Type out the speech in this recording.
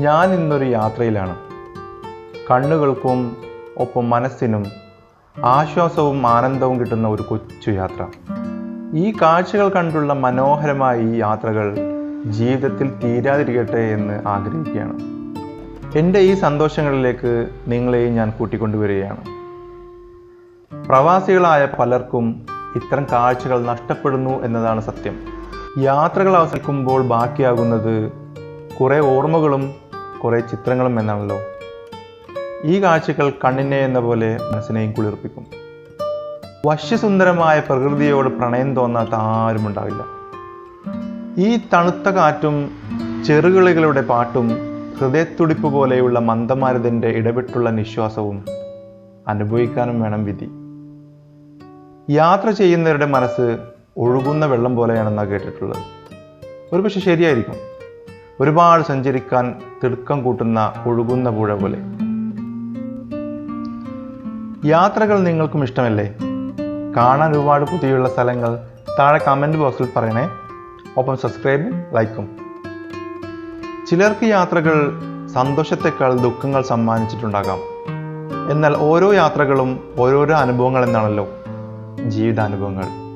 ഞാൻ ഇന്നൊരു യാത്രയിലാണ്. കണ്ണുകൾക്കും ഒപ്പം മനസ്സിനും ആശ്വാസവും ആനന്ദവും കിട്ടുന്ന ഒരു കൊച്ചു യാത്ര. ഈ കാഴ്ചകൾ കണ്ടുള്ള മനോഹരമായ ഈ യാത്രകൾ ജീവിതത്തിൽ തീരാതിരിക്കട്ടെ എന്ന് ആഗ്രഹിക്കുകയാണ്. എന്റെ ഈ സന്തോഷങ്ങളിലേക്ക് നിങ്ങളെയും ഞാൻ കൂട്ടിക്കൊണ്ടുവരികയാണ്. പ്രവാസികളായ പലർക്കും ഇത്തരം കാഴ്ചകൾ നഷ്ടപ്പെടുന്നു എന്നതാണ് സത്യം. യാത്രകൾ അവസാനിക്കുമ്പോൾ ബാക്കിയാകുന്നത് കുറേ ഓർമ്മകളും കുറേ ചിത്രങ്ങളും എന്നാണല്ലോ. ഈ കാഴ്ചകൾ കണ്ണിനെ എന്ന പോലെ മനസ്സിനെയും കുളിർപ്പിക്കും. വശ്യസുന്ദരമായ പ്രകൃതിയോട് പ്രണയം തോന്നാത്ത ആരും ഉണ്ടാവില്ല. ഈ തണുത്ത കാറ്റും ചെറുകിളികളുടെ പാട്ടും ഹൃദയത്തുടിപ്പ് പോലെയുള്ള മന്ദമാരതിന്റെ ഇടപെട്ടുള്ള നിശ്വാസവും അനുഭവിക്കാനും വേണം വിധി. യാത്ര ചെയ്യുന്നവരുടെ മനസ്സ് ഒഴുകുന്ന വെള്ളം പോലെയാണെന്നാണ് കേട്ടിട്ടുള്ളത്. ഒരുപക്ഷെ ശരിയായിരിക്കും. ഒരുപാട് സഞ്ചരിക്കാൻ തിടുക്കം കൂട്ടുന്ന ഒഴുകുന്ന പുഴ പോലെ. യാത്രകൾ നിങ്ങൾക്കും ഇഷ്ടമല്ലേ? കാണാൻ ഒരുപാട് പുതിയുള്ള സ്ഥലങ്ങൾ താഴെ കമന്റ് ബോക്സിൽ പറയണേ. ഒപ്പം സബ്സ്ക്രൈബും ലൈക്കും ചിലർക്ക് യാത്രകൾ സന്തോഷത്തെക്കാൾ ദുഃഖങ്ങൾ സമ്മാനിച്ചിട്ടുണ്ടാകാം. എന്നാൽ ഓരോ യാത്രകളും ഓരോരോ അനുഭവങ്ങൾ എന്നാണല്ലോ ജീവിതാനുഭവങ്ങൾ.